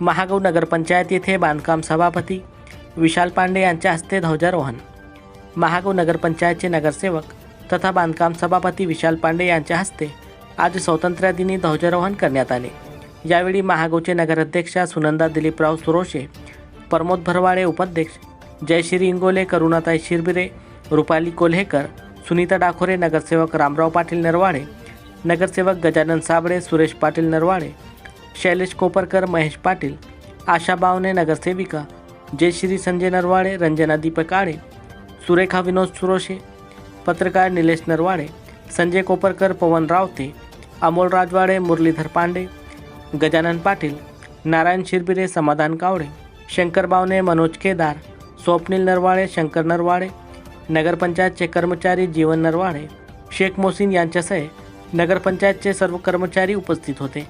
महागाव नगरपंचायत येथे बांधकाम सभापती विशाल पांडे यांच्या हस्ते ध्वजारोहण. महागाव नगरपंचायतचे नगरसेवक तथा बांधकाम सभापती विशाल पांडे यांच्या हस्ते आज स्वातंत्र्यदिनी ध्वजारोहण करण्यात आले. यावेळी महागावचे नगराध्यक्षा सुनंदा दिलीपराव सुरोशे प्रमोद भरवाडे उपाध्यक्ष जयश्री इंगोले करुणाताई शिरबिरे रुपाली कोल्हेकर सुनीता डाखोरे नगरसेवक रामराव पाटील नरवाडे नगरसेवक गजानन साबळे सुरेश पाटील नरवाडे शैलेश कोपरकर महेश पाटील आशा बावने नगरसेविका जयश्री संजय नरवाडे रंजना दीपक आडे सुरेखा विनोद सुरोशे पत्रकार निलेश नरवाडे संजय कोपरकर पवन रावते अमोल राजवाडे मुरलीधर पांडे गजानन पाटील नारायण शिरबिरे समाधान कावडे शंकर बावने मनोज केदार स्वप्नील नरवाडे शंकर नरवाडे नगरपंचायतचे कर्मचारी जीवन नरवाडे शेख मोसीन यांच्यासह नगरपंचायतचे सर्व कर्मचारी उपस्थित होते.